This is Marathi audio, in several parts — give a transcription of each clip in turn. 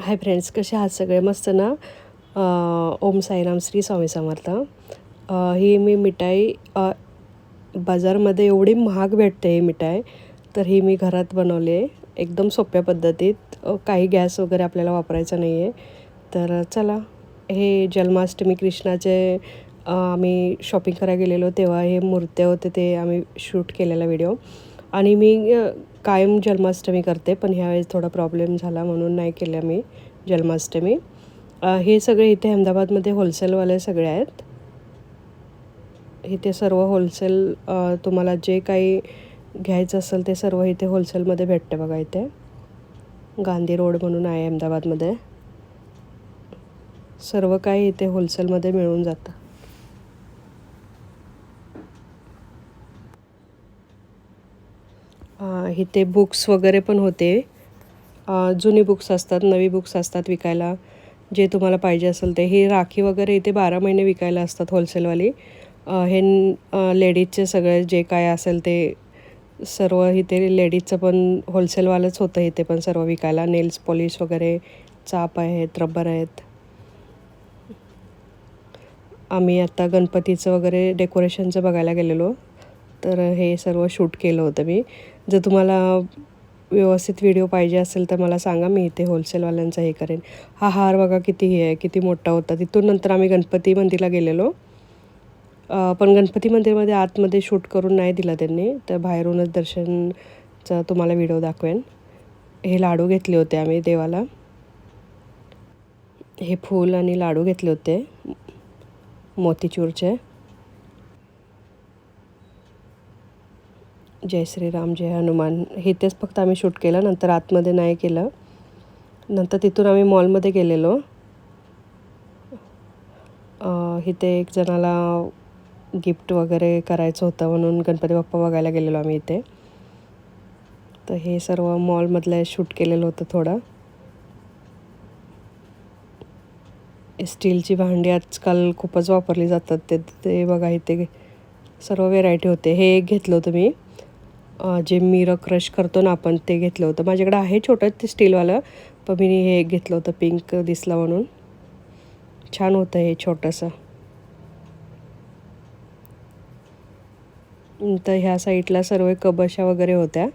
हाय फ्रेंड्स कसे आहात सगळे? मस्त ना? ओम साईराम श्री स्वामी समर्थ. ही मी मिठाई बाजारमध्ये एवढी महाग भेटते ही मिठाई तर ही मी घरात बनवली आहे. एकदम सोप्या पद्धतीत. काही गॅस वगैरे आपल्याला वापरायचा नाही आहे तर चला हे जन्माष्टमी कृष्णाचे आम्ही शॉपिंग करायला गेलेलो तेव्हा हे मूर्त्या होते ते आम्ही शूट केलेला व्हिडिओ आणि मी कायम जन्माष्टमी करते पण ह्यावेळेस थोडा प्रॉब्लेम झाला म्हणून नाही केलं मी जन्माष्टमी. हे सगळे इथे अहमदाबादमध्ये होलसेलवाले सगळे आहेत. इथे सर्व होलसेल तुम्हाला जे काही घ्यायचं असेल ते सर्व इथे होलसेलमध्ये भेटते बघा इथे. गांधी रोड म्हणून आहे अहमदाबादमध्ये. सर्व काही इथे होलसेलमध्ये मिळून जातं. इथे बुक्स वगैरे पण होते. जुनी बुक्स असतात नवी बुक्स असतात विकायला. जे तुम्हाला पाहिजे असेल ते. हे राखी वगैरे इथे बारा महिने विकायला असतात होलसेलवाली हे लेडीजचे सगळे जे काय असेल ते सर्व इथे लेडीजचं पण होलसेलवालंच होतं इथे पण सर्व विकायला. नेल्स पॉलिश वगैरे चाप आहेत रबर आहेत. आम्ही आता गणपतीचं वगैरे डेकोरेशनचं बघायला गेलेलो. तर हे सर्व शूट केलं होतं मी. जर तुम्हाला व्यवस्थित व्हिडिओ पाहिजे असेल तर मला सांगा मी इथे होलसेलवाल्यांचा हे करेन. हा हार बघा किती हे आहे किती मोठा होता. तिथून नंतर आम्ही गणपती मंदिरला गेलेलो. पण गणपती मंदिरमध्ये आतमध्ये शूट करून नाही दिला त्यांनी. तर बाहेरूनच दर्शनचा तुम्हाला व्हिडिओ दाखवेन. हे लाडू घेतले होते आम्ही देवाला. हे फूल आणि लाडू घेतले होते. मोतीचूरचे. जय श्रीराम जय हनुमान. हे तेच फक्त आम्ही शूट केलं नंतर आतमध्ये नाही केलं. नंतर तिथून आम्ही मॉलमध्ये गेलेलो. इथे एक जणाला गिफ्ट वगैरे करायचं होतं म्हणून गणपती बाप्पा बघायला गेलेलो आम्ही इथे. तर हे सर्व मॉलमधलं शूट केलेलं होतं थोडं. स्टीलची भांडी आजकाल खूपच वापरली जातात ते ते बघा इथे सर्व व्हेरायटी होते. हे एक घेतलं होतं मी. जे मिरं क्रश करतो ना आपण ते घेतलं होतं. माझ्याकडे आहे छोटं ते स्टीलवालं पण मी हे घेतलं होतं पिंक दिसला म्हणून. छान होतं हे छोटंसं. तर ह्या साईडला सर्व कबशा वगैरे होत्या.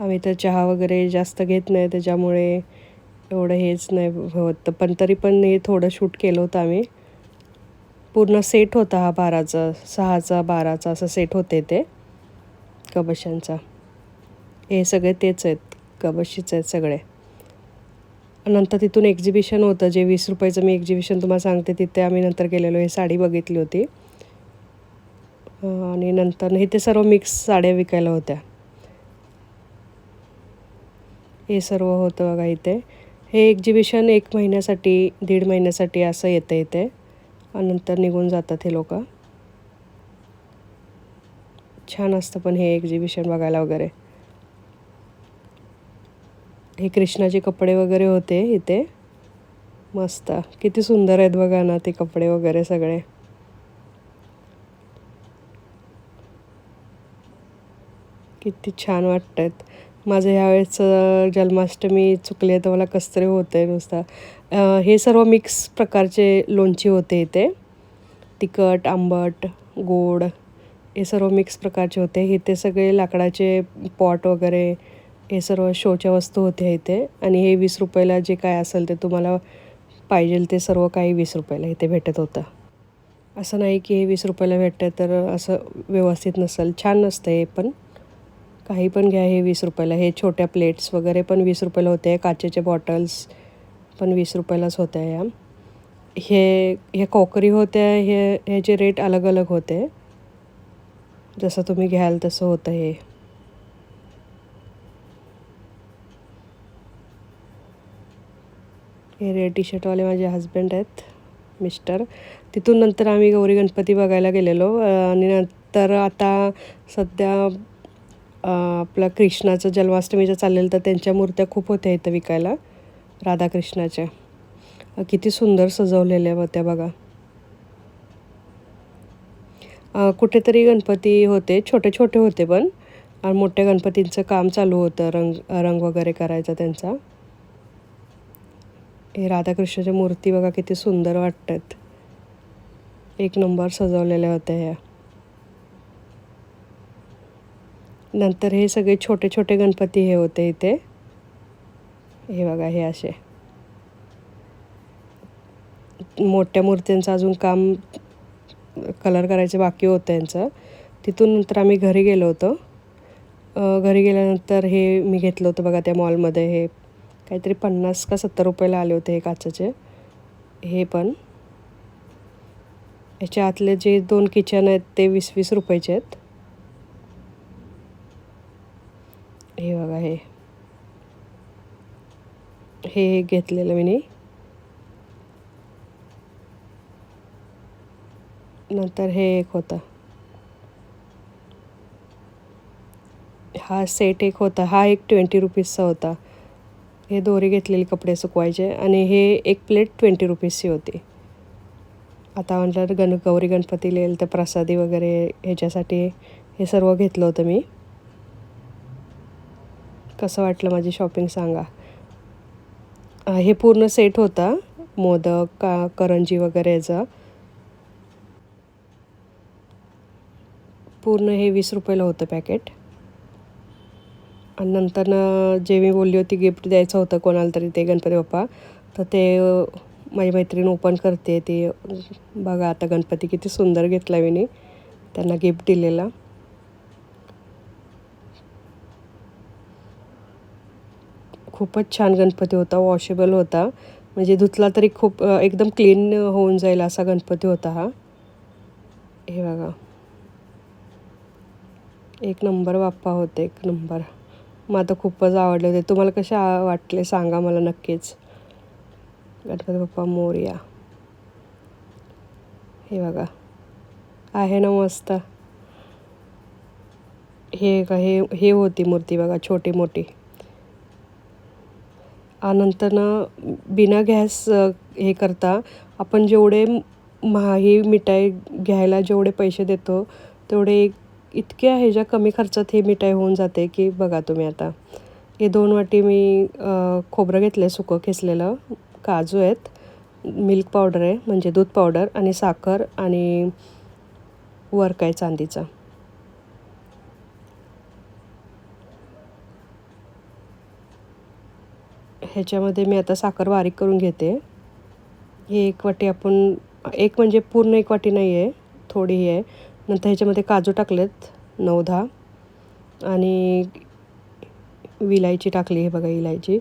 आम्ही तर चहा वगैरे जास्त घेत नाही त्याच्यामुळे एवढं हेच नाही होत. पण तरी पण हे थोडं शूट केलं होतं आम्ही. पूर्ण सेट होता हा बाराचा सहाचा बाराचा असं सेट होते ते. कबशांचा. हे सगळे तेच आहेत. कबशीच आहेत सगळे. नंतर तिथून एक्झिबिशन होतं. जे वीस रुपयाचं मी एक्झिबिशन तुम्हाला सांगते तिथे आम्ही नंतर गेलेलो. हे साडी बघितली होती. आणि नंतर इथे सर्व मिक्स साड्या विकायला होत्या. हे सर्व होतं बघा इथे. हे एक्झिबिशन एक महिन्यासाठी दीड महिन्यासाठी असं येतं इथे. नंतर निघून जातात हे लोक. छान असतं पण हे एक्झिबिशन बघायला वगैरे. हे कृष्णाचे कपडे वगैरे होते इथे. मस्त. किती सुंदर आहेत बघा ना ते कपडे वगैरे सगळे. किती छान वाटत आहेत माझं ह्यावेळेस जन्माष्टमी चुकली आहे तर मला कसतरी होत आहे नुसतं हे सर्व मिक्स प्रकारचे लोणची होते इथे. तिखट आंबट गोड हे सर्व मिक्स प्रकारचे होते. इथे सगळे लाकडाचे पॉट वगैरे हे सर्व शोच्या वस्तू होत्या इथे. आणि हे वीस रुपयाला जे काय असेल ते तुम्हाला पाहिजे ते सर्व काही वीस रुपयाला इथे भेटत होतं. असं नाही की हे वीस रुपयाला भेटतं तर असं व्यवस्थित नसेल. छान नसतं हे पण. काही पण घ्या हे वीस रुपयाला. हे छोट्या प्लेट्स वगैरे पण वीस रुपयाला होते. काचेचे बॉटल्स पण वीस रुपयालाच होत्या या. हे हे कॉकरी होत्या हे ह्याचे रेट अलग अलग होते. जसं तुम्ही घ्याल तसं होतं हे. हे रेड टी शर्टवाले माझे हस्बंड आहेत मिस्टर तिथून नंतर आम्ही गौरी गणपती बघायला गेलेलो. आणि नंतर आता सध्या आपलं कृष्णाचं जन्माष्टमीचं चाललेलं तर त्यांच्या मूर्त्या खूप होत्या इथं विकायला राधाकृष्णाच्या. किती सुंदर सजवलेल्या होत्या बघा. कुठेतरी गणपती होते छोटे छोटे होते पण आणि मोठ्या गणपतींचं काम चालू होतं रंग रंग वगैरे करायचा त्यांचा. हे राधाकृष्णाच्या मूर्ती बघा किती सुंदर वाटतात. एक नंबर सजवलेल्या होत्या ह्या. नंतर हे सगळे छोटे छोटे गणपती हे होते इथे. हे बघा हे असे. मोठ्या मूर्त्यांचं अजून काम कलर करायचं बाकी होतं यांचं. तिथून नंतर आम्ही घरी गेलो होतो. घरी गेल्यानंतर हे मी घेतलं होतं बघा त्या मॉलमध्ये. हे काहीतरी पन्नास का सत्तर रुपयाला आले होते हे काचेचे. हे पण. याच्या आतले जे दोन किचन आहेत ते वीस वीस रुपयाचे आहेत. हे बघा हे. हे घेतलेलं मी नंतर हे एक होता. हा सेट एक होता. हा एक ट्वेंटी रुपीजचा होता. हे दोरी घेतलेले कपडे सुकवायचे आणि हे एक प्लेट ट्वेंटी रुपीजची होती. आता म्हटलं गण गौरी गणपती येईल तर प्रसादी वगैरे ह्याच्यासाठी हे सर्व घेतलं होतं मी. कसं वाटलं माझी शॉपिंग सांगा? हे पूर्ण सेट होता मोदक का करंजी वगैरे याचा. पूर्ण हे वीस रुपयाला होतं पॅकेट आणि नंतर जे मी बोलली होती गिफ्ट द्यायचं होतं कोणाला तरी ते गणपती बाप्पा. तर ते माझी मैत्रीण ओपन करते ती बघा आता गणपती किती सुंदर घेतला मी त्यांना गिफ्ट दिलेला. खूपच छान गणपती होता वॉशेबल होता. म्हणजे धुतला तरी खूप एकदम क्लीन होऊन जाईल असा गणपती होता हा. हे बघा. एक नंबर बाप्पा होते एक नंबर मला आता खूपच आवडले होते. तुम्हाला कसे वाटले सांगा मला नक्कीच. गणपती बाप्पा मोर्या. हे बघा. आहे ना मस्त. हे का हे हे होती मूर्ती बघा छोटी मोठी. नंतर बिना गॅस हे करता आपण जेवढे महा ही मिठाई घ्यायला जेवढे पैसे देतो तेवढे इतक्या ह्याच्या कमी खर्चात ही मिठाई होऊन जाते की बघा तुम्ही आता. हे दोन वाटी मी खोबरं घेतलं आहे सुकं खेचलेलं काजू आहेत मिल्क पावडर आहे म्हणजे दूध पावडर आणि साखर आणि वर्क आहे चांदीचा. ह्याच्यामध्ये मी आता साखर बारीक करून घेते. हे एक वाटी आपण एक म्हणजे पूर्ण एक वाटी नाही आहे थोडी आहे. नंतर ह्याच्यामध्ये काजू टाकलेत नऊ दहा. आणि विलायची टाकली हे बघा इलायची.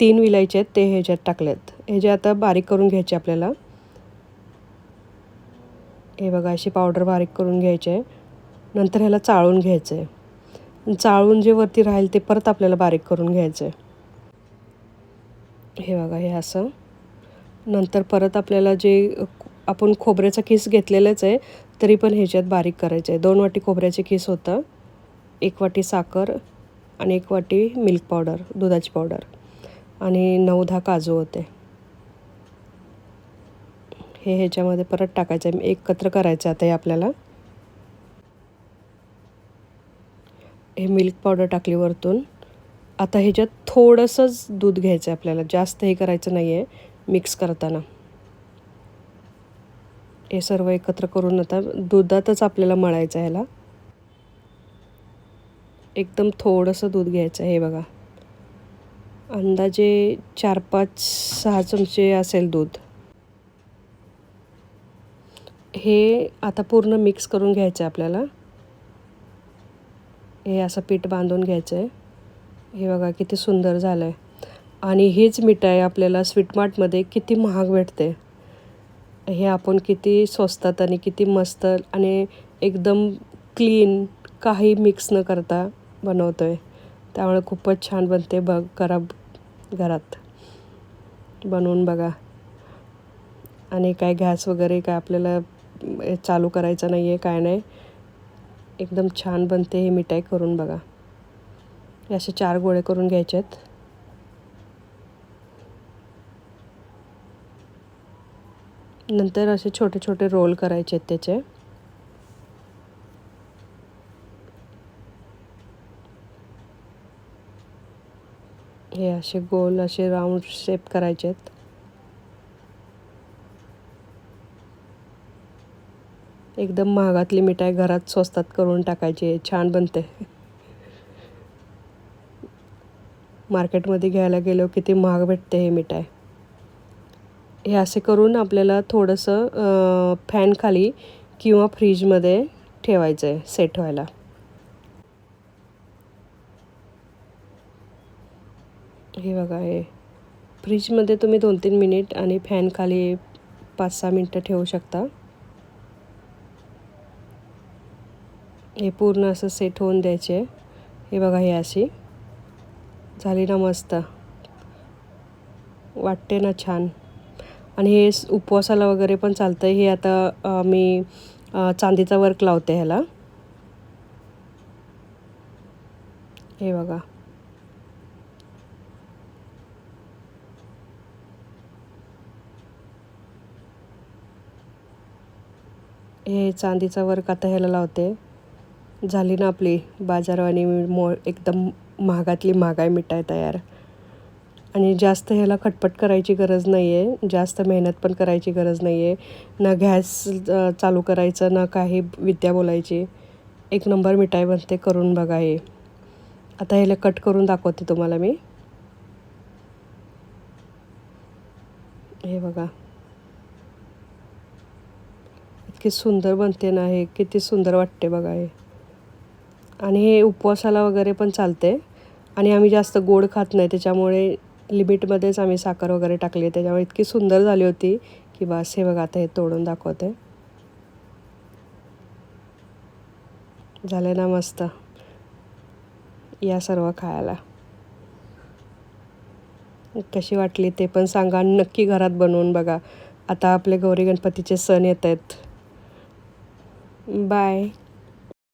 तीन विलायची आहेत ते ह्याच्यात टाकलेत. हे जे आता बारीक करून घ्यायचे आपल्याला. हे बघा अशी पावडर बारीक करून घ्यायचे आहे. नंतर ह्याला चाळून घ्यायचं आहे चाळून जे वरती राहील ते परत आपल्याला बारीक करून घ्यायचं आहे हे बघा हे असं. नंतर परत आपल्याला जे आपण खोबऱ्याचा किस घेतलेलाच आहे तरी पण ह्याच्यात बारीक करायचं आहे दोन वाटी खोबऱ्याचे किस होतं. एक वाटी साखर आणि एक वाटी मिल्क पावडर दुधाची पावडर. आणि नऊ दहा काजू होते. हे ह्याच्यामध्ये परत टाकायचं आहे एकत्र करायचं आता हे आपल्याला. हे मिल्क पावडर टाकली वरतून. आता ह्याच्यात थोडंसंच दूध घ्यायचं आहे आपल्याला. जास्त हे करायचं नाही आहे मिक्स करताना. हे सर्व एकत्र करून आता दुधातच आपल्याला मळायचं आहे ह्याला. एकदम थोडंसं दूध घ्यायचं आहे हे बघा. अंदाजे चार पाच सहा चमचे असेल दूध. हे आता पूर्ण मिक्स करून घ्यायचं आहे आपल्याला. हे असं पीठ बांधून घ्यायचं आहे हे बघा किती सुंदर झालं आहे आणि हीच मिठाई आपल्याला स्वीटमार्टमध्ये किती महाग भेटते. हे आपण किती स्वस्तात आणि किती मस्त आणि एकदम क्लीन काही मिक्स न करता बनवतो आहे त्यामुळे खूपच छान बनते बघ करा घरात. बनवून बघा. आणि काय गॅस वगैरे काय आपल्याला चालू करायचं नाही आहे काय नाही. एकदम छान बनते हे मिठाई करून बघा. हे असे चार गोळे करून घ्यायचे आहेत नंतर असे छोटे छोटे रोल करायचे आहेत त्याचे. हे असे गोल असे राऊंड शेप करायचे आहेत एकदम महागातली मिठाई घरात स्वस्तात करून टाकायची छान बनते. मार्केटमध्ये घ्यायला गेलो किती महाग भेटते हे मिठाई. हे असे करून आपल्याला थोडंसं फॅनखाली किंवा फ्रीजमध्ये ठेवायचं आहे सेट व्हायला. हे बघा हे. फ्रीजमध्ये तुम्ही दोन तीन मिनिट आणि फॅनखाली पाच सहा मिनटं ठेवू शकता. हे पूर्ण असं सेट होऊन द्यायचे. हे बघा हे अशी. झाली ना मस्त. वाटते ना छान. आणि हे उपवासाला वगैरे पण चालतं हे आता मी चांदीचा वर्क लावते ह्याला. हे बघा. हे चांदीचा वर्क आता ह्याला लावते. झाली ना आपली बाजारवाणी मो एकदम महागातली महागाई मिठाई तयार. आणि जास्त ह्याला खटपट करायची गरज नाही आहे जास्त मेहनत पण करायची गरज नाही आहे ना गॅस चालू करायचं ना काही विद्या बोलायची. एक नंबर मिठाई बनते करून बघा हे. आता ह्याला कट करून दाखवते तुम्हाला मी. हे बघा. इतकी सुंदर बनते ना हे. किती सुंदर वाटते बघा हे. आणि हे उपवासाला वगैरे पण चालते. आणि आम्ही जास्त गोड खात नाही त्याच्यामुळे लिमिटमध्येच आम्ही साखर वगैरे टाकली त्याच्यामुळे इतकी सुंदर झाली होती की बस हे बघा आता हे तोडून दाखवते. झाले ना मस्त. या सर्व खायला. कशी वाटली ते पण सांगा नक्की घरात बनवून बघा. आता आपले गौरी गणपतीचे सण येत आहेत. बाय